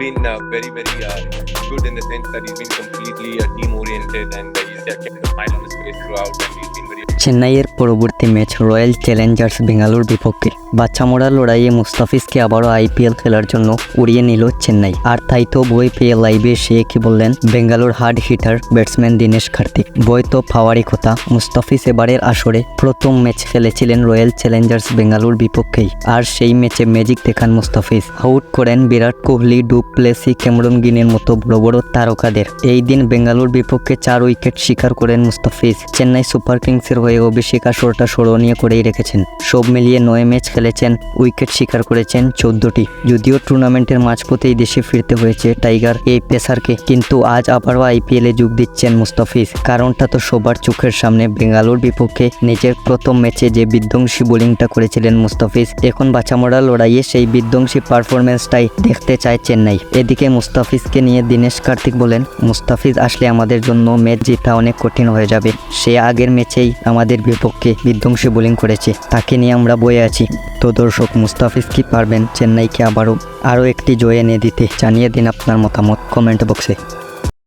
been uh, very, very uh, good in the sense that he's been completely uh, team oriented and uh, he's uh, kept a smile on his face throughout and he's been very চেন্নাইয়ের পরবর্তী match royal Challengers Bengaluru বিপক্ষে বাচ্চা লড়াইয়ে মুস্তাফিজকে আবারও IPL খেলার জন্য উড়িয়ে নিল চেন্নাই। আর তাই তো বই পেয়ে লাইভে কি বললেন Bengaluru hard hitter batsman Dinesh Karthik. বই তো পাওয়ারই কথা, মুস্তাফিজ এবারের আসরে প্রথম ম্যাচ খেলেছিলেন রয়্যাল চ্যালেঞ্জার্স বেঙ্গালুর বিপক্ষেই। আর সেই ম্যাচে ম্যাজিক দেখান মুস্তাফিজ। আউট করেন Virat Kohli Du Plessis, Cameron গিনের মতো বড় বড় তারকাদের। এই দিন বেঙ্গালুর বিপক্ষে চার উইকেট শিকার করেন মুস্তাফিজ। চেন্নাই সুপার কিংসের হয়ে অভিষেক আসরটা স্মরণীয় করেই রেখেছেন। সব মিলিয়ে নয় ম্যাচ খেলেছেন উইকেট শিকার করেছেন চোদ্দটি। যদিও টুর্নামেন্টের মাঝপথেই দেশে ফিরতে হয়েছে টাইগার এই পেসারকে, কিন্তু আজ আবারও আইপিএলে যোগ দিচ্ছেন মুস্তাফিজ। কারণটা তো সবার চোখের সামনে, বেঙ্গালোর বিপক্ষে নিজের প্রথম ম্যাচে যে বিধ্বংসী বোলিংটা করেছিলেন মুস্তাফিজ, এখন বাঁচামরা লড়াইয়ে সেই বিধ্বংসী পারফরমেন্সটাই দেখতে চায় চেন্নাই। এদিকে মুস্তাফিজকে নিয়ে দীনেশ কার্তিক বলেন, মুস্তাফিজ আসলে আমাদের জন্য ম্যাচ জেতা অনেক কঠিন হয়ে যাবে। সে আগের ম্যাচেই আমাদের বিপক্ষে বিধ্বংসী বোলিং করেছে। তাকে নিয়ে আমরা বয়ে আছি। তো দর্শক মুস্তাফিজ কি পারবেন চেন্নাইকে আবারও আরও একটি জয় এনে দিতে জানিয়ে দিন আপনার মতামত কমেন্ট বক্সে।